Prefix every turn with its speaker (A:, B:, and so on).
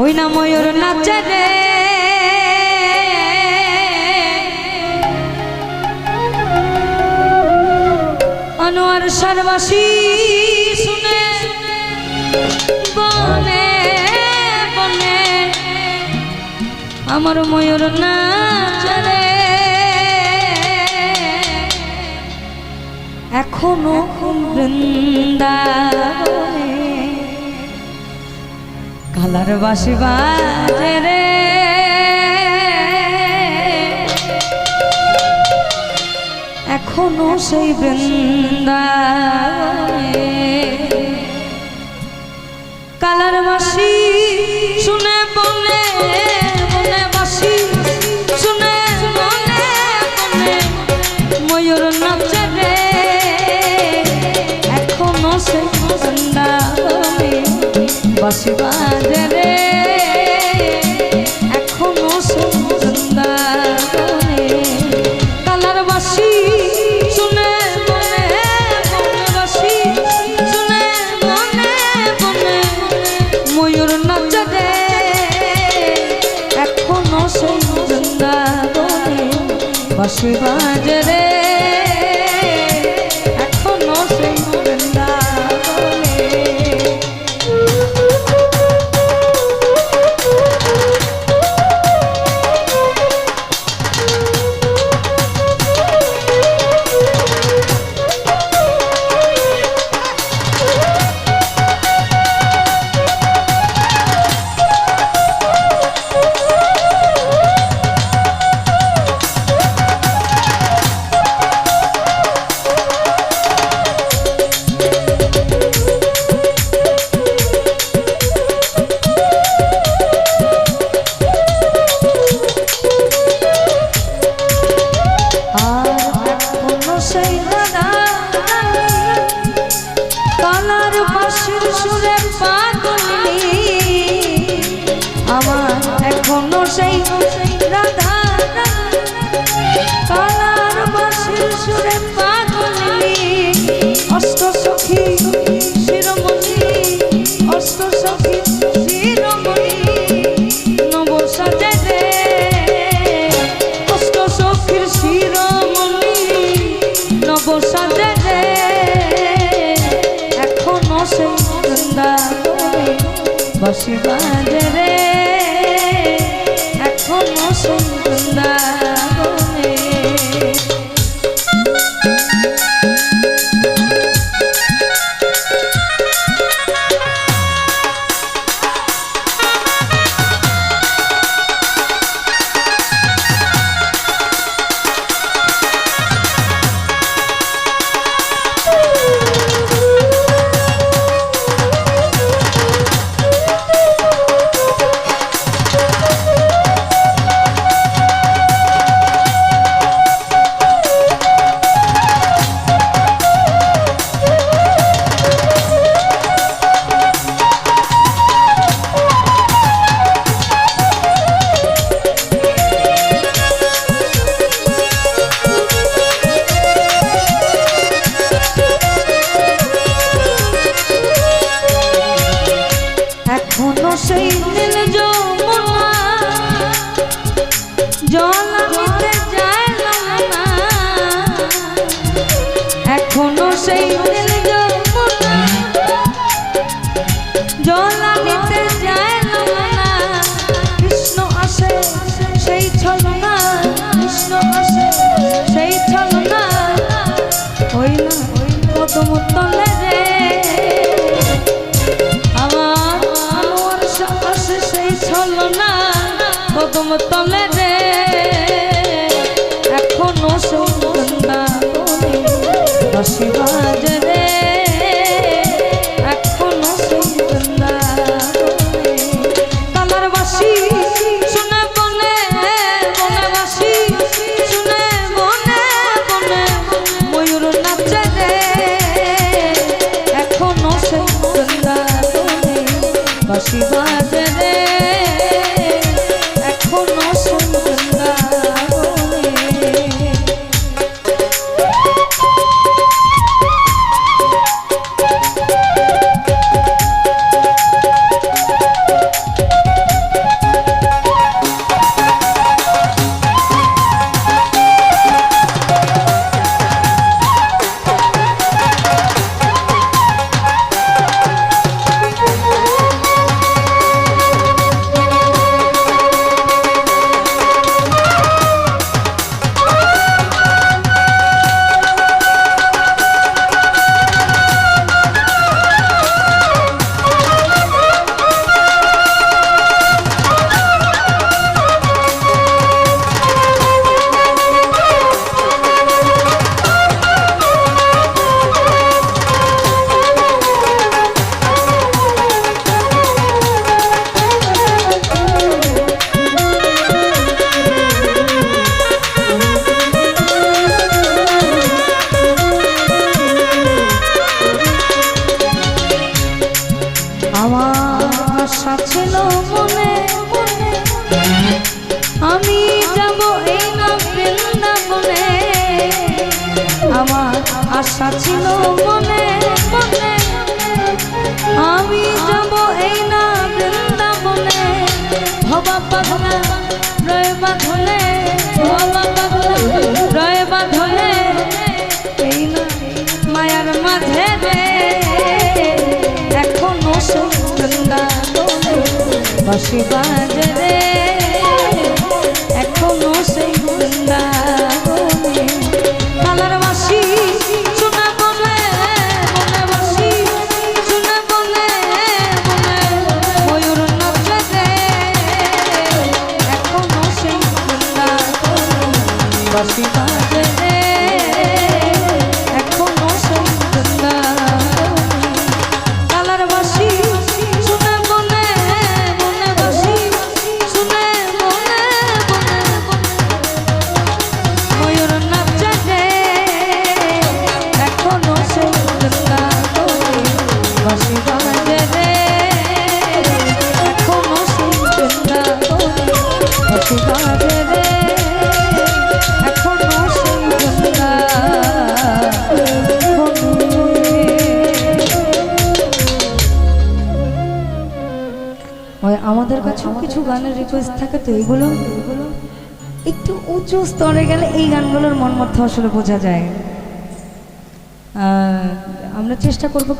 A: ওই না ময়ূর নাচে রে। আনোয়ার সর্বাসী শুনে বনে বনে আমার ময়ূর নাচে রে। এখনও বৃন্দা কালার বাসি রে। এখনও সেই বৃন্দা কালার বাসি দশ বাজারে এখনও সুন্দর কালার বাসি শুনে মনে মনে বাসি শুনে মনে মনে ময়ূর নজরে এখনও সুন্দর বাসি বাজারে বসিবাদের সমতলে আশা ছিল মনে মনে। আমি যাব এই না বৃন্দাবনে। ভবা পাগলা, রয়ে বাঁধনে ভবা পাগলা, রয়ে বাঁধনে এই না মায়ার মাঝে রে, এখনও বৃন্দাবনে। বাসি বাজে রে। আমাদের কাছেও কিছু গানের রিকোয়েস্ট থাকে তো এগুলো একটু উঁচু স্তরে গেলে এই গানগুলোর মধ্যে আসলে বোঝা যায়। আমরা চেষ্টা করব